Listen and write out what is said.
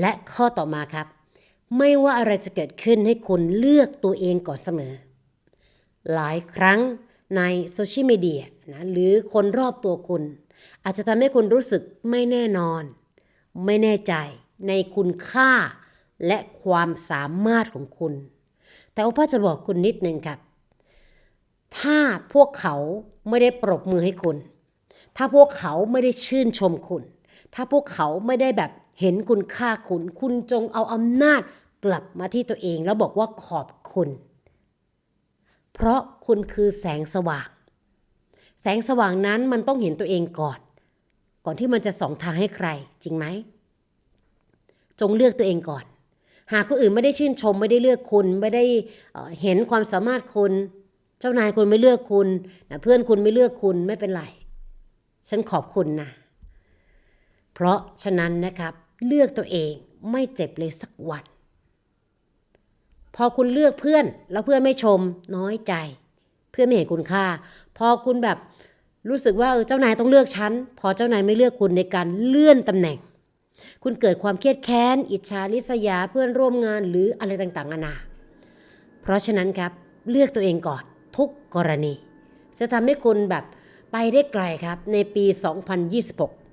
และข้อต่อมาครับ ไม่ว่าอะไรจะเกิดขึ้นให้คุณเลือกตัวเองก่อนเสมอ หลายครั้งในโซเชียลมีเดียนะหรือคนรอบตัวคุณ อาจจะทำให้คุณรู้สึกไม่แน่นอน ไม่แน่ใจในคุณค่าและความสามารถของคุณ แต่โอป้าจะบอกคุณนิดนึงครับ ถ้าพวกเขาไม่ได้ปรบมือให้คุณ ถ้าพวกเขาไม่ได้ชื่นชมคุณ ถ้าพวกเขาไม่ได้แบบ เห็นคุณค่าคุณ คุณจงเอาอำนาจกลับมาที่ตัวเองแล้วบอกว่าขอบคุณ เพราะคุณคือแสงสว่าง แสงสว่างนั้นมันต้องเห็นตัวเองก่อน ก่อนที่มันจะส่องทางให้ใคร จริงไหม จงเลือกตัวเองก่อน หากคนอื่นไม่ได้ชื่นชมไม่ได้เลือกคุณไม่ได้เห็นความสามารถคุณ เจ้านายคุณไม่เลือกคุณนะเพื่อนคุณไม่เลือกคุณไม่เป็นไร ฉันขอบคุณนะเพราะฉะนั้นนะครับ เลือกตัวเองไม่เจ็บเลยสักวัน พอคุณเลือกเพื่อนแล้วเพื่อนไม่ชมน้อยใจ เพื่อนไม่เห็นคุณค่า พอคุณแบบรู้สึกว่าเออเจ้านายต้องเลือกฉันพอเจ้านายไม่เลือกคุณในการเลื่อนตำแหน่ง คุณเกิดความเครียดแค้น อิจฉาริษยาเพื่อนร่วมงานหรืออะไรต่างๆนานา เพราะฉะนั้นครับเลือกตัวเองก่อนทุกกรณี จะทำให้คุณแบบไปได้ไกลครับในปี 2026